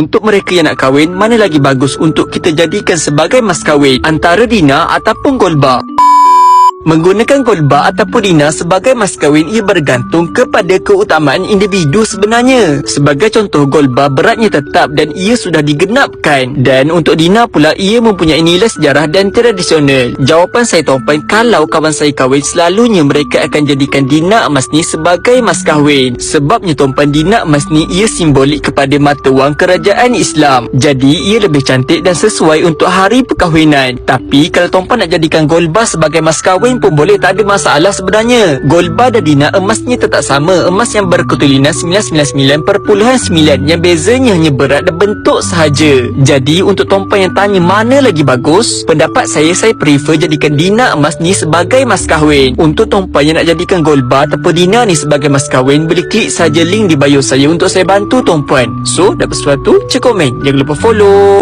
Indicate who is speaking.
Speaker 1: Untuk mereka yang nak kahwin, mana lagi bagus untuk kita jadikan sebagai mas kahwin antara Dina ataupun Golba? Menggunakan Golba ataupun Dina sebagai mas kahwin ia bergantung kepada keutamaan individu sebenarnya. Sebagai contoh Golba beratnya tetap dan ia sudah digenapkan. Dan untuk Dina pula ia mempunyai nilai sejarah dan tradisional. Jawapan saya tuan-puan kalau kawan saya kahwin selalunya mereka akan jadikan Dina emas ni sebagai mas kahwin. Sebabnya tuan-puan Dina emas ni ia simbolik kepada mata wang kerajaan Islam. Jadi ia lebih cantik dan sesuai untuk hari perkahwinan. Tapi kalau tuan-puan nak jadikan Golba sebagai mas kahwin pun boleh tak ada masalah sebenarnya. Golba dan Dina emasnya tetap sama. Emas yang berketulinan 999.9 yang bezanya hanya berat dan bentuk sahaja. Jadi untuk tuan-puan yang tanya mana lagi bagus, pendapat saya saya prefer jadikan Dina emas ni sebagai mas kahwin. Untuk tuan-puan yang nak jadikan Golba ataupun Dina ni sebagai mas kahwin, boleh klik saja link di bio saya untuk saya bantu tuan-puan. So, dapat sesuatu, cek komen. Jangan lupa follow.